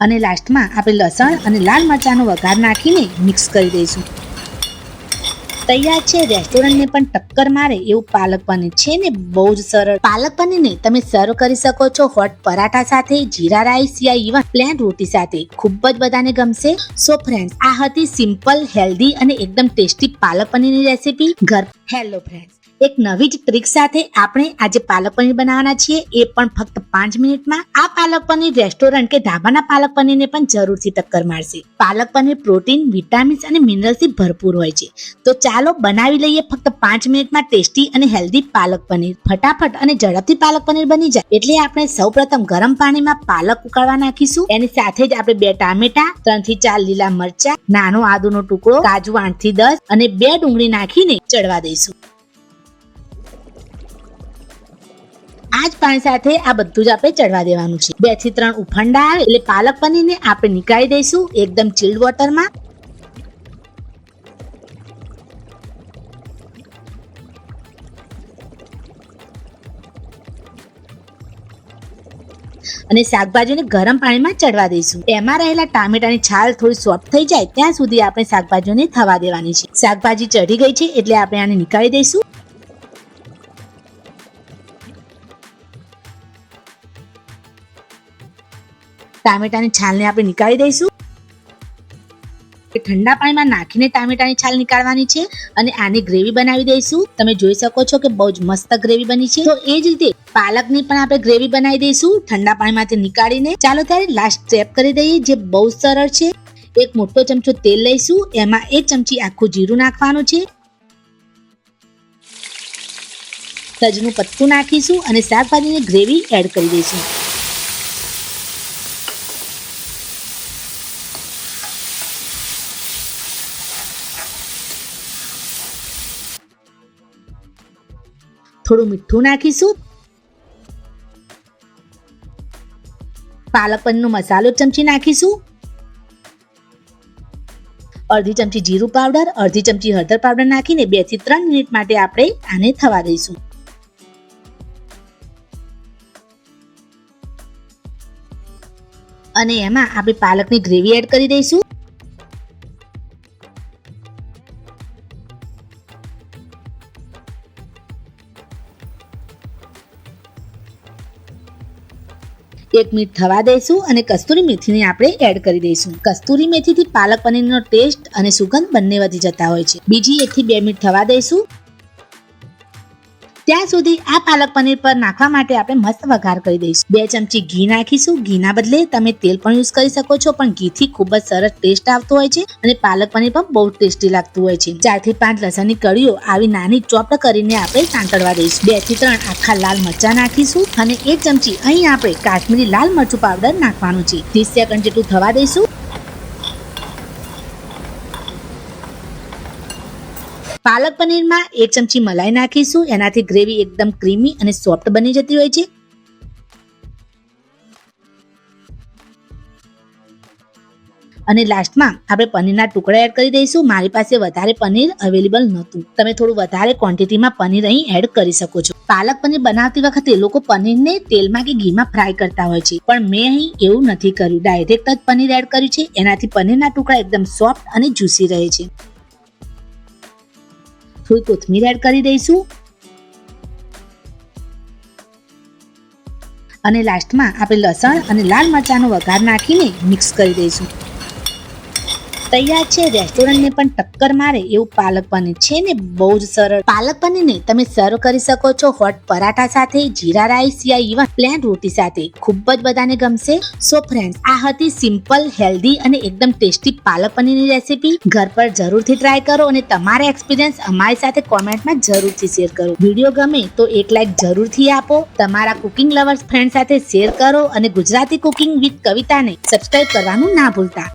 અને લાસ્ટમાં આપણે લસણ અને લાલ મરચાંનો વઘાર નાખીને મિક્સ કરી દઈશું. તૈયાર છે રેસ્ટોરન્ટને પણ ટક્કર મારે એવું પાલક પનીર છે ને બહુ જ સરળ. પાલક પનીરને તમે સર્વ કરી શકો છો હોટ પરાઠા સાથે, જીરા રાઈસ યા ઇવન પ્લેન રોટી સાથે. ખૂબ જ બધાને ગમશે. સો ફ્રેન્ડ્સ આ હતી સિમ્પલ હેલ્ધી અને એકદમ ટેસ્ટી પાલક પનીરની રેસીપી ઘર હેલો ફ્રેન્ડ્સ એક નવી જ ટ્રીક સાથે આપણે આજે પાલક પનીર બનાવવાના છીએ. એ પણ ફક્ત પાંચ મિનિટમાં. આ પાલક પનીર રેસ્ટોરન્ટ કે ધાબાના પાલક પનીરને પણ જરૂરથી ટક્કર મારશે. પાલક પનીર પ્રોટીન વિટામિન્સ અને મિનરલ્સથી ભરપૂર હોય છે. તો ચાલો બનાવી લઈએ ફક્ત પાંચ મિનિટમાં ટેસ્ટી અને હેલ્ધી પાલક પનીર. ફટાફટ અને ઝડપથી પાલક પનીર બની જાય. એટલે આપણે સૌપ્રથમ ગરમ પાણીમાં પાલક ઉકાળવા નાખીશું. એની સાથે જ આપણે બે ટામેટા ત્રણથી ચાર લીલા મરચા, નાનો આદુનો ટુકડો, કાજુ આઠથી દસ અને બે ડુંગળી નાખીને ચડવા દઈશું. આ જ પાણી સાથે આ બધું જ આપણે ચડવા દેવાનું છે. બેથી ત્રણ ઉફંડા આવે એટલે પાલક પનીરને આપણે નીકાળી દઈશું એકદમ ચિલ્ડ વોટરમાં અને શાકભાજીને ગરમ પાણીમાં ચડવા દઈશું. એમાં રહેલા ટામેટાની છાલ થોડી સોફ્ટ થઈ જાય ત્યાં સુધી આપણે શાકભાજીને થવા દેવાની છે. શાકભાજી ચઢી ગઈ છે એટલે આપણે આને નીકાળી દઈશું. ટામેટાની છાલને આપણે નીકાળી દઈશું. ઠંડા પાણીમાં નાખીને ટામેટાની છાલ નીકાળવાની છે અને આની ગ્રેવી બનાવી દઈશું. તમે જોઈ શકો છો કે બહુ જ મસ્ત ગ્રેવી બની છે. તો એ જ રીતે પાલકની પણ આપણે ગ્રેવી બનાવી દઈશું ઠંડા પાણીમાંથી નીકાળીને. ચાલો ત્યારે લાસ્ટ સ્ટેપ કરી દઈએ જે બહુ સરળ છે. એક મોટો ચમચો તેલ લઈશું. એમાં એક ચમચી આખું જીરું નાખવાનું છે. તજનું પત્તું નાખીશું અને શાકભાજીની ગ્રેવી એડ કરી દઈશું. થોડું મીઠું નાખીશું. પાલક પનીરનો મસાલો ચમચી નાખીશું. અડધી ચમચી જીરું પાવડર, અડધી ચમચી હળદર પાવડર નાખીને બેથી ત્રણ મિનિટ માટે આપણે આને થવા દઈશું. અને એમાં આપણે પાલકની ગ્રેવી એડ કરી દઈશું. એક મિનિટ થવા દઈશું અને કસ્તુરી મેથીને આપણે એડ કરી દઈશું. કસ્તુરી મેથીથી પાલક પનીરનો ટેસ્ટ અને સુગંધ બંને વધી જતા હોય છે. બીજી એક થી બે મિનિટ થવા દઈશું. ત્યાં સુધી આ પાલક પનીર પર નાખવા માટે આપણે મસ્ત વઘાર કરી દઈશું. બે ચમચી ઘી નાખીશું. ઘીના બદલે તમે તેલ પણ યુઝ કરી શકો છો, પણ ઘીથી ખૂબ જ સરસ ટેસ્ટ આવતો હોય છે અને પાલક પનીર પણ બહુ ટેસ્ટી લાગતું હોય છે. ચારથી પાંચ લસણની કળીઓ આવી નાની ચોપડ કરીને આપણે સાંકળવા દઈશું. બેથી ત્રણ આખા લાલ મરચા નાખીશું અને એક ચમચી અહીં આપણે કાશ્મીરી લાલ મરચું પાવડર નાખવાનું છે. ત્રીસ સેકન્ડ જેટલું થવા દઈશું. પાલક પનીરમાં એક ચમચી મલાઈ નાખીશું. એનાથી ગ્રેવી એકદમ ક્રીમી અને સોફ્ટ બની જતી હોય છે. અને લાસ્ટમાં આપણે પનીરના ટુકડા એડ કરી દઈશું. મારી પાસે વધારે પનીર અવેલેબલ નહોતું. તમે થોડું વધારે ક્વોન્ટિટીમાં પનીર અહીં એડ કરી શકો છો. પાલક પનીર બનાવતી વખતે લોકો પનીરને તેલમાં કે ઘીમાં ફ્રાય કરતા હોય છે. પણ મેં અહીં એવું નથી કર્યું. ડાયરેક્ટ જ પનીર એડ કર્યું છે. એનાથી પનીરના ટુકડા એકદમ સોફ્ટ અને જ્યુસી રહે છે. થોડી કોથમીર એડ કરી દઈશું. અને લાસ્ટમાં આપણે લસણ અને લાલ મરચાંનો વઘાર નાખીને મિક્સ કરી દઈશું. તૈયાર છે. રેસ્ટોરન્ટને પણ ટક્કર મારે એવું પાલક પનીર છે ને, બહુ જ સરળ. પાલક પનીરને તમે સર્વ કરી શકો છો હોટ પરાઠા સાથે, જીરા રાઈસ યા ઇવન પ્લેન રોટી સાથે. ખૂબ જ બધાને ગમશે. સો ફ્રેન્ડ્સ આ હતી સિમ્પલ હેલ્ધી અને એકદમ ટેસ્ટી પાલક પનીરની રેસીપી ઘર પર જરૂરથી ટ્રાય કરો અને તમારા એક્સપિરિયન્સ અમારી સાથે કોમેન્ટમાં જરૂરથી શેર કરો. વીડિયો ગમે તો એક લાઈક જરૂરથી આપો. તમારા કુકિંગ લવર્સ ફ્રેન્ડ સાથે શેર કરો અને ગુજરાતી કુકિંગ વિથ કવિતાને સબસ્ક્રાઇબ કરવાનું ના ભૂલતા.